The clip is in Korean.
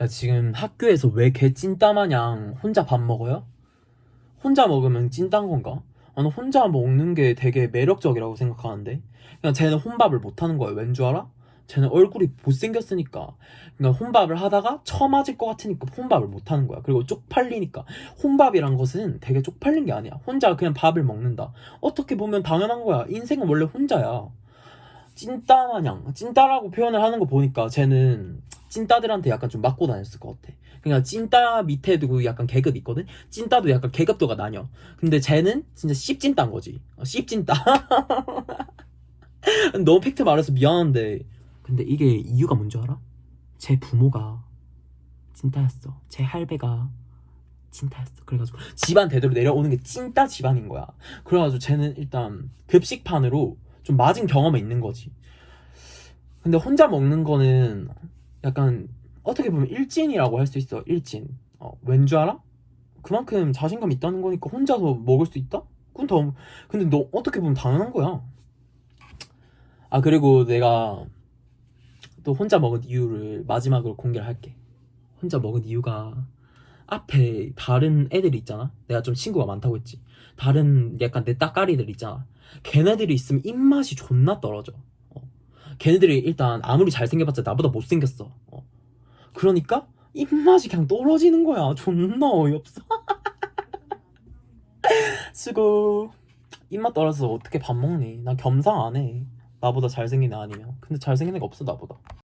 야 지금 학교에서 왜 개 찐따 마냥 혼자 밥 먹어요? 혼자 먹으면 찐딴 건가? 나는 혼자 먹는 게 되게 매력적이라고 생각하는데? 그냥 쟤는 혼밥을 못 하는 거야. 왠 줄 알아? 쟤는 얼굴이 못생겼으니까. 그러니까 혼밥을 하다가 처맞을 것 같으니까 혼밥을 못 하는 거야. 그리고 쪽팔리니까. 혼밥이란 것은 되게 쪽팔린 게 아니야. 혼자 그냥 밥을 먹는다. 어떻게 보면 당연한 거야. 인생은 원래 혼자야. 찐따 마냥. 찐따라고 표현을 하는 거 보니까 쟤는 찐따들한테 약간 좀 맞고 다녔을 것 같아. 그러니까 찐따 밑에도 그 약간 계급 있거든? 찐따도 약간 계급도가 나뉘어. 근데 쟤는 진짜 씹찐따인 거지. 어, 씹찐따. 너무 팩트 말해서 미안한데. 근데 이게 이유가 뭔지 알아? 제 부모가 찐따였어. 제 할배가 찐따였어. 그래가지고 집안 대대로 내려오는 게 찐따 집안인 거야. 그래가지고 쟤는 일단 급식판으로 좀 맞은 경험이 있는 거지. 근데 혼자 먹는 거는 약간 어떻게 보면 일진이라고 할 수 있어 일진 어, 왠줄 알아? 그만큼 자신감 있다는 거니까 혼자서 먹을 수 있다? 그건 더 근데 너 어떻게 보면 당연한 거야 아 그리고 내가 또 혼자 먹은 이유를 마지막으로 공개를 할게 혼자 먹은 이유가 앞에 다른 애들 이 있잖아 내가 좀 친구가 많다고 했지 다른 약간 내 따까리들 있잖아 걔네들이 있으면 입맛이 존나 떨어져 어. 걔네들이 일단 아무리 잘생겨봤자 나보다 못생겼어. 어. 그러니까 입맛이 그냥 떨어지는 거야. 존나 어이없어. 수고. 입맛 떨어져서 어떻게 밥 먹니? 난 겸상 안 해. 나보다 잘생긴 애 아니면. 근데 잘생긴 애가 없어 나보다